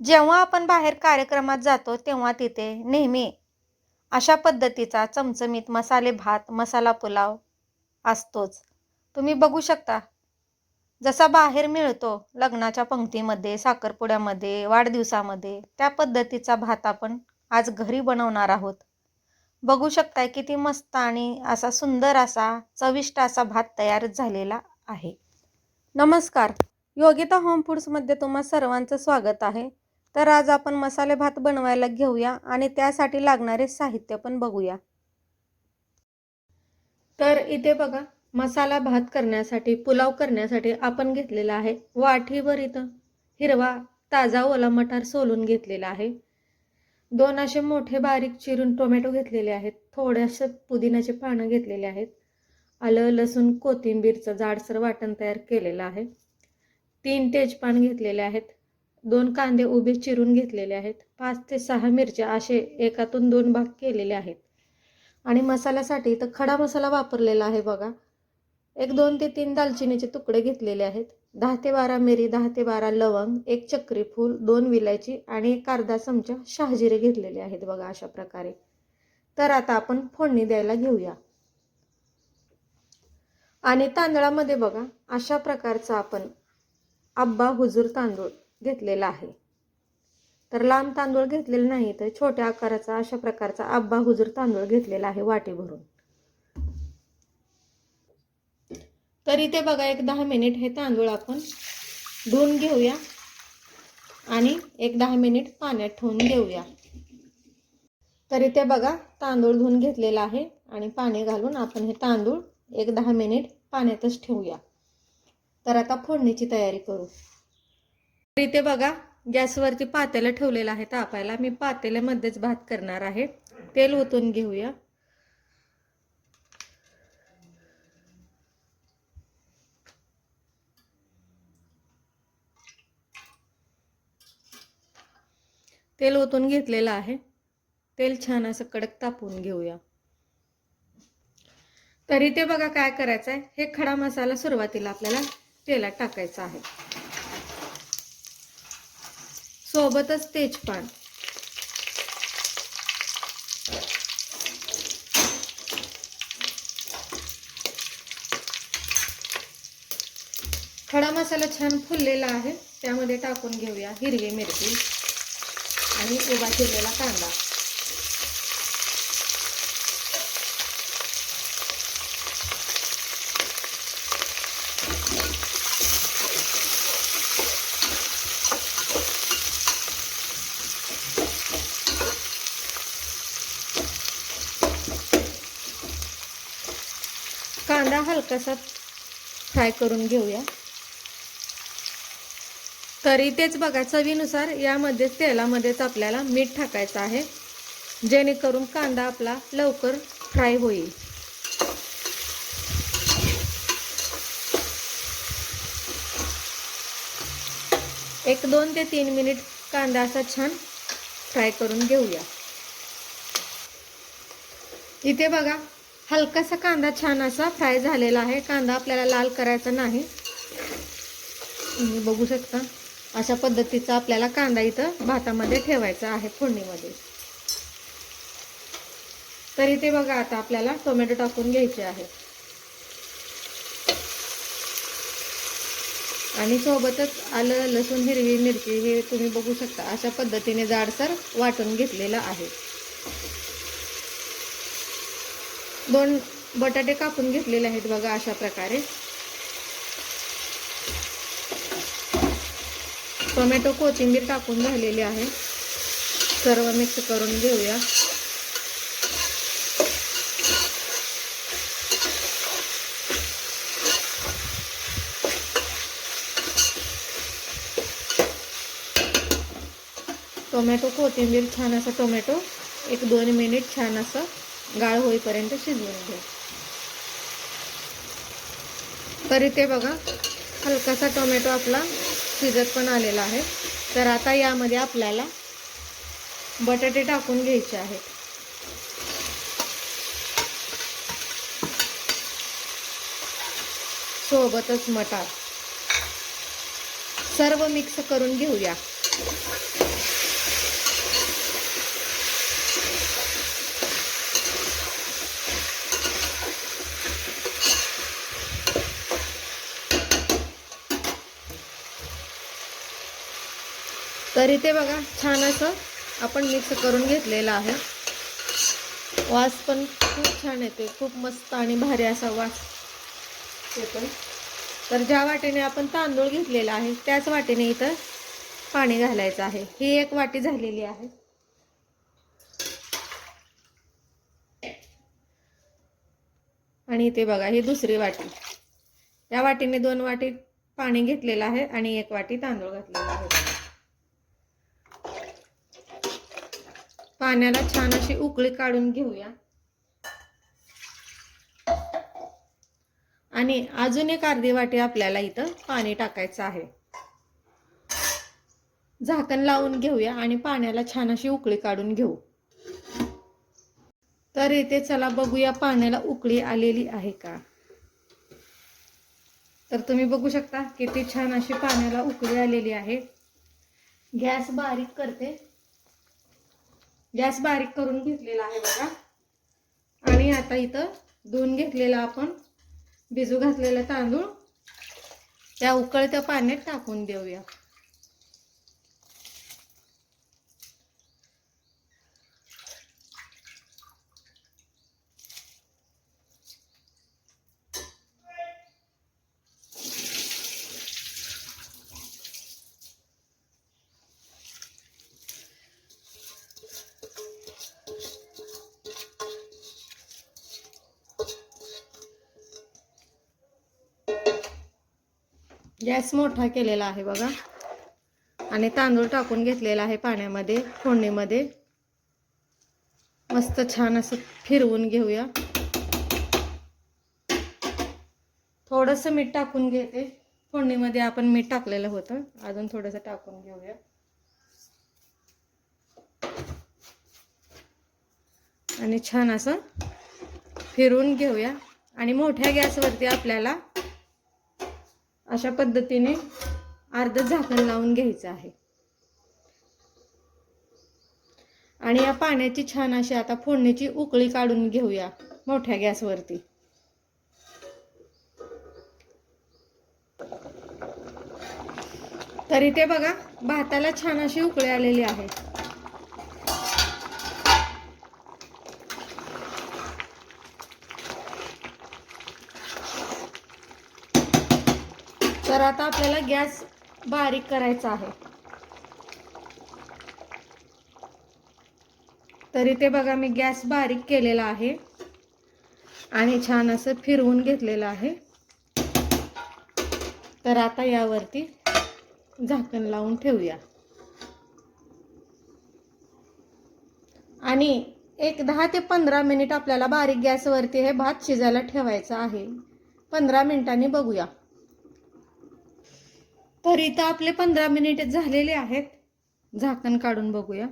जेव्हा आपण बाहेर कार्यक्रमात जातो तेव्हा तिथे नेहमी अशा पद्धतीचा चमचमीत मसाले भात मसाला पुलाव असतोच. तुम्ही बघू शकता. जसा बाहेर मिळतो लग्नाच्या पंक्तीमध्ये साखरपुड्यामध्ये वाढदिवसामध्ये त्या पद्धतीचा भात आपण आज घरी बनवणार आहोत. बघू शकताय किती मस्त आणि असा सुंदर असा चविष्ट असा भात तयार झालेला आहे. नमस्कार. योगिता होम फूड्समध्ये तुम्हा सर्वांचं स्वागत आहे. तर आज आपण मसाले भात बनवायला घेऊया आणि त्यासाठी लागणारे साहित्य पण बघूया. तर इथे बघा मसाला भात करण्यासाठी पुलाव करण्यासाठी आपण घेतलेला आहे वाठीवर इथं. हिरवा ताजा ओला मटार सोलून घेतलेला आहे. दोन असे मोठे बारीक चिरून टोमॅटो घेतलेले आहेत. थोड्याशा पुदिन्याचे पानं घेतलेले आहेत. आलं लसूण कोथिंबीरचं जाडसर वाटण तयार केलेलं आहे. तीन तेजपान घेतलेले आहेत. दोन कांदे उभे चिरून घेतलेले आहेत. पाच ते सहा मिरच्या असे एकातून दोन भाग केलेले आहेत. आणि मसाल्यासाठी तर खडा मसाला वापरलेला आहे बघा. एक दोन ते तीन दालचिनीचे तुकडे घेतलेले आहेत. दहा ते बारा मिरी दहा ते बारा लवंग एक चक्री फूल दोन विलायची आणि एक अर्धा चमचा शहाजिरे घेतलेले आहेत बघा अशा प्रकारे. तर आता आपण फोडणी द्यायला घेऊया. आणि तांदळामध्ये बघा अशा प्रकारचा आपण आब्बा हुजूर तांदूळ घेतलेला आहे. तर लांब तांदूळ घेतलेला नाही तर छोट्या आकाराचा अशा प्रकारचा आब्बा हुजूर तांदूळ घेतलेला आहे वाटी भरून. तर इथे बघा एक दहा मिनिट हे तांदूळ आपण धुवून घेऊया आणि एक दहा मिनिट पाण्यात ठेवून घेऊया तर इथे बघा तांदूळ धुवून घेतलेला आहे आणि पाणी घालून आपण हे तांदूळ एक दहा मिनिट पाण्यातच ठेवूया. तर आता फोडणीची तयारी करू. इथे बघा गॅसवरती पातेलं ठेवलेलं आहे तापायला. मी पातेल्यामध्येच भात करणार आहे. तेल ओतून घेऊया. तेल ओतून घेतलेलं आहे. तेल छान असं कडक तापवून घेऊया. तरी ते बघा काय करायचं आहे हे खडा मसाला सुरुवातीला आपल्याला तेलात टाकायचा आहे. सोबतच तेजपान खडा मसाला छान फुललेला आहे. त्यामध्ये टाकून घेऊया हिरवी मिरची आणि उभा चिरलेला कांदा. कांदा हलकासा फ्राय करून घेऊया. तरी तेच बघा चवीनुसार यामध्ये तेलामध्येच आपल्याला मीठ टाकायचं आहे. जेणेकरून कांदा आपला लवकर फ्राय होईल. एक दोन ते तीन मिनिट कांदा असा छान फ्राय करून घेऊया. इथे बघा हलकासा कांदा छान असा फ्राय झालेला आहे. कांदा आपल्याला लाल करायचा नाही. तुम्ही बघू शकता अशा पद्धतीचा आपल्याला कांदा इथं भातामध्ये ठेवायचा आहे फोडणीमध्ये. तर इथे बघा आता आपल्याला टोमॅटो टाकून घ्यायचे आहे. आणि सोबतच आलं लसूण हिरवी मिरची हे तुम्ही बघू शकता अशा पद्धतीने जाडसर वाटून घेतलेलं आहे. दोन बटाटे कापून घेतलेले आहेत बघा अशा प्रकारे. टोमॅटो कोथिंबीर टाकून झालेली आहे. सर्व मिक्स करून घेऊया. टोमॅटो कोथिंबीर छान असं टोमॅटो एक दोन मिनिट छान असं गाळ होईपर्यंत शिजवून घ्या तर इथे बघा हलकासा टोमॅटो आपला शिजत पण आलेला आहे. तर आता यामध्ये आपल्याला बटाटे टाकून घ्यायचे आहेत. सोबतच मटार. सर्व मिक्स करून घेऊया. तर इथे बघा छान असं आपण मिक्स करून घेतलेलं आहे. वास पण खूप छान येते खूप मस्त आणि भारी असा वास येतो तर ज्या वाटीने आपण तांदूळ घेतलेला आहे त्याच वाटीने इथं पाणी घालायचं आहे. ही एक वाटी झालेली आहे. आणि इथे बघा ही दुसरी वाटी. या वाटीने दोन वाटी पाणी घेतलेलं आहे आणि एक वाटी तांदूळ घातलेला आहे. पाण्याला छान अशी उकळी काढून घेऊया. आणि अजून एक अर्धी वाटी आपल्याला इथं पाणी टाकायचं आहे. झाकण लावून घेऊया आणि पाण्याला छान अशी उकळी काढून घेऊ. तर इथे चला बघूया पाण्याला उकळी आलेली आहे का? तर तुम्ही बघू शकता किती छान अशी पाण्याला उकळी आलेली आहे. गॅस बारीक करते. गॅस बारीक करून घेतलेला आहे बघा. आणि आता इथं धुवून घेतलेला आपण भिजू घातलेला तांदूळ. त्या उकळत्या पाण्यात टाकून देऊया. गॅस मोठा केलेला आहे बघा. आणि तांदूळ टाकून घेतलेला आहे पाण्यामध्ये फोडणीमध्ये. मस्त छान असं फिरवून घेऊया. थोडंसं मीठ टाकून घेते. फोडणीमध्ये आपण मीठ टाकलेलं होतं. अजून थोडंसं टाकून घेऊया. आणि छान असं फिरवून घेऊया. आणि मोठ्या गॅसवरती आपल्याला अशा पद्धतीने अर्धं झाकण लावून घ्यायचं आहे. आणि या पाण्याची छान अशी आता फोडणीची उकळी काढून घेऊया मोठ्या गॅसवरती. तरी ते बघा भाताला छान अशी उकळी आलेली आहे. तर आता आपल्याला गॅस बारीक करायचा आहे. तर इथे बघा मी गॅस बारीक केलेला आहे. आणि छान असं फिरवून घेतलेलं आहे. तर आता यावरती झाकण लावून ठेवूया. आणि एक दहा ते पंधरा मिनिट आपल्याला बारीक गॅसवरती हे भात शिजायला ठेवायचं आहे. पंधरा मिनिटांनी बघूया. तर इथं आपले पंधरा मिनिट झालेले आहेत. झाकण काढून बघूया.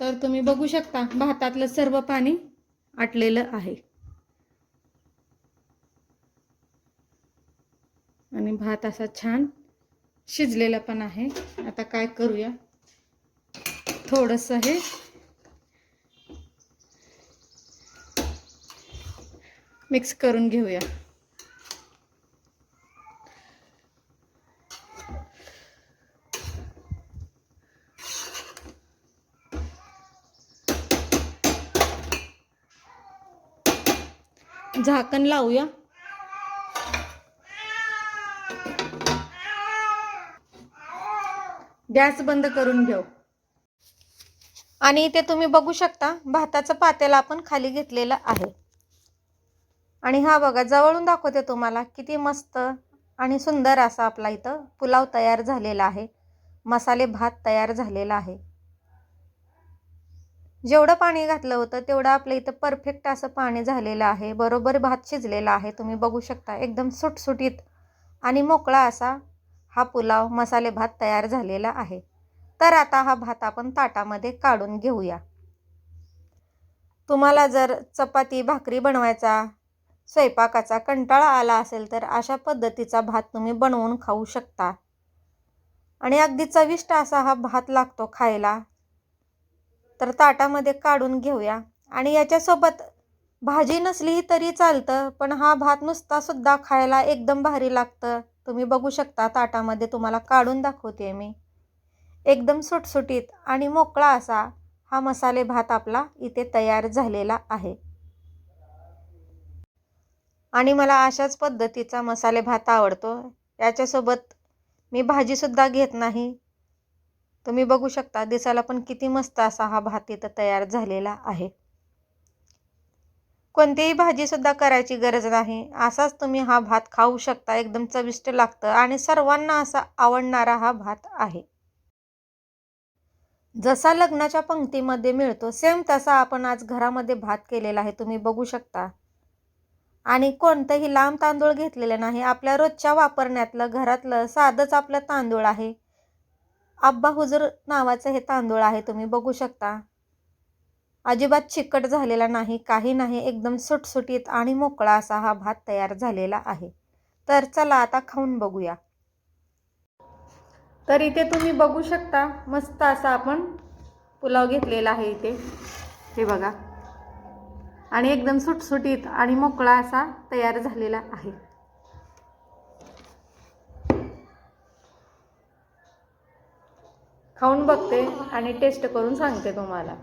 तर तुम्ही बघू शकता भातातलं सर्व पाणी आटलेलं आहे. आणि भात असा छान शिजलेला पण आहे. आता काय करूया? थोडंसं हे मिक्स करून घेऊया. झाकण लावूया. गॅस बंद करून घेऊ. आणि इथे तुम्ही बघू शकता भाताचं पातेला आपण खाली घेतलेलं आहे. आणि हा बघा जवळून दाखवते तुम्हाला किती मस्त आणि सुंदर असा आपला इथं पुलाव तयार झालेला आहे. मसाले भात तयार झालेला आहे. जेवढं पाणी घातलं होतं तेवढं आपलं इथं परफेक्ट असं पाणी झालेलं आहे. बरोबर भात शिजलेला आहे. तुम्ही बघू शकता एकदम सुटसुटीत आणि मोकळा असा हा पुलाव मसाले भात तयार झालेला आहे. तर आता हा भात आपण ताटामध्ये काढून घेऊया. तुम्हाला जर चपाती भाकरी बनवायचा स्वयंपाकाचा कंटाळा आला असेल तर अशा पद्धतीचा भात तुम्ही बनवून खाऊ शकता. आणि अगदी चविष्ट असा हा भात लागतो खायला. तर ताटामध्ये काढून घेऊया. आणि याच्यासोबत भाजी नसली तरी चालतं पण हा भात नुसतासुद्धा खायला एकदम भारी लागतं. तुम्ही बघू शकता ताटामध्ये तुम्हाला काढून दाखवते मी. एकदम सुटसुटीत आणि मोकळा असा हा मसाले भात आपला इथे तयार झालेला आहे. आणि मला अशाच पद्धतीचा मसाले भात आवडतो. याच्यासोबत मी भाजीसुद्धा घेत नाही. तुम्ही बघू शकता दिसायला पण किती मस्त असा हा भात इथं तयार झालेला आहे. कोणतीही भाजीसुद्धा करायची गरज नाही. असाच तुम्ही हा भात खाऊ शकता एकदम चविष्ट लागतं आणि सर्वांना असा आवडणारा हा भात आहे. जसा लग्नाच्या पंक्तीमध्ये मिळतो सेम तसा आपण आज घरामध्ये भात केलेला आहे तुम्ही बघू शकता. आणि कोणतंही लांब तांदूळ घेतलेलं नाही. आपल्या रोजच्या वापरण्यातलं घरातलं साधंच आपलं तांदूळ आहे. आब्बा हुजूर नावाचं हे तांदूळ आहे तुम्ही बघू शकता. अजिबात चिकट झालेला नाही काही नाही एकदम सुटसुटीत आणि मोकळा असा हा भात तयार झालेला आहे. तर चला आता खाऊन बघूया. तर इथे तुम्ही बघू शकता मस्त असा आपण पुलाव घेतलेला आहे इथे. हे बघा. आणि एकदम सुटसुटीत आणि मोकळा असा तयार झालेला आहे. खाऊन बघते आणि टेस्ट करून सांगते तुम्हाला.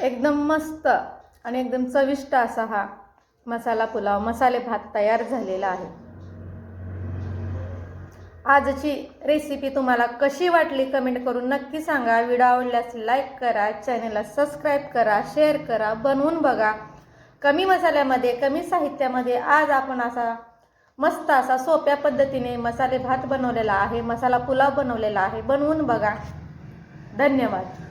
एकदम मस्त आणि एकदम चविष्ट असा हा मसाला पुलाव मसाले भात तयार झालेला आहे. आजची रेसिपी तुम्हाला कशी वाटली कमेंट करून नक्की सांगा. व्हिडिओ आवडल्यास लाईक करा चॅनलला सबस्क्राईब करा शेअर करा बनवून बघा. कमी मसाल्यामध्ये कमी साहित्यामध्ये आज आपण असा मस्त असा सोप्या पद्धतीने मसाले भात बनवलेला आहे मसाला पुलाव बनवलेला आहे. बनवून बघा. धन्यवाद.